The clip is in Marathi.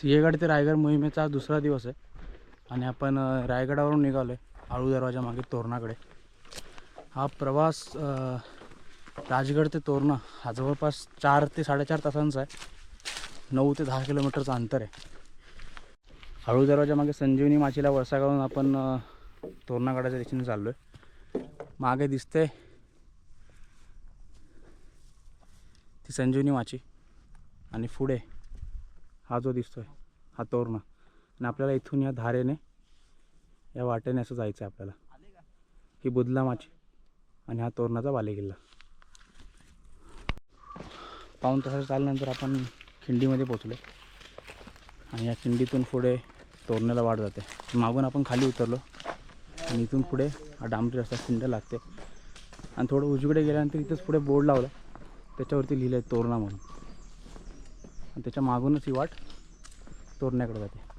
सिंहगड ते रायगड मोहिमेचा दुसरा दिवस आहे. आणि आपण रायगडावरून निघालो आहे आळू दरवाजा मागे तोरणाकडे. हा प्रवास राजगड ते तोरणा हा जवळपास चार ते साडेचार तासांचा आहे. नऊ ते दहा किलोमीटरचं अंतर आहे. आळू दरवाजा मागे संजीवनी माचीला वळसा घालून आपण तोरणागडाच्या दिशेने चाललो आहे मागे दिसते ती संजीवनी माची. आणि पुढे हा जो दिसतोय हा तोरणा. आणि आपल्याला इथून या धारेने या वाटेने असं जायचं आहे आपल्याला. ही बुदलामाची आणि हा तोरणाचा बालेकिल्ला. पाऊण तासाच्या चालल्यानंतर आपण खिंडीमध्ये पोचलो आणि या खिंडीतून पुढे तोरण्याला वाढ जाते. मागून आपण खाली उतरलो. आणि इथून पुढे हा डांबरी रस्ता खिंड लागते. आणि थोडं उजवीकडे गेल्यानंतर इथंच पुढे बोर्ड लावला. त्याच्यावरती लिहिलं आहे तोरणा म्हणून. आणि त्याच्या मागूनच ही वाट तोरण्याकडे जाते.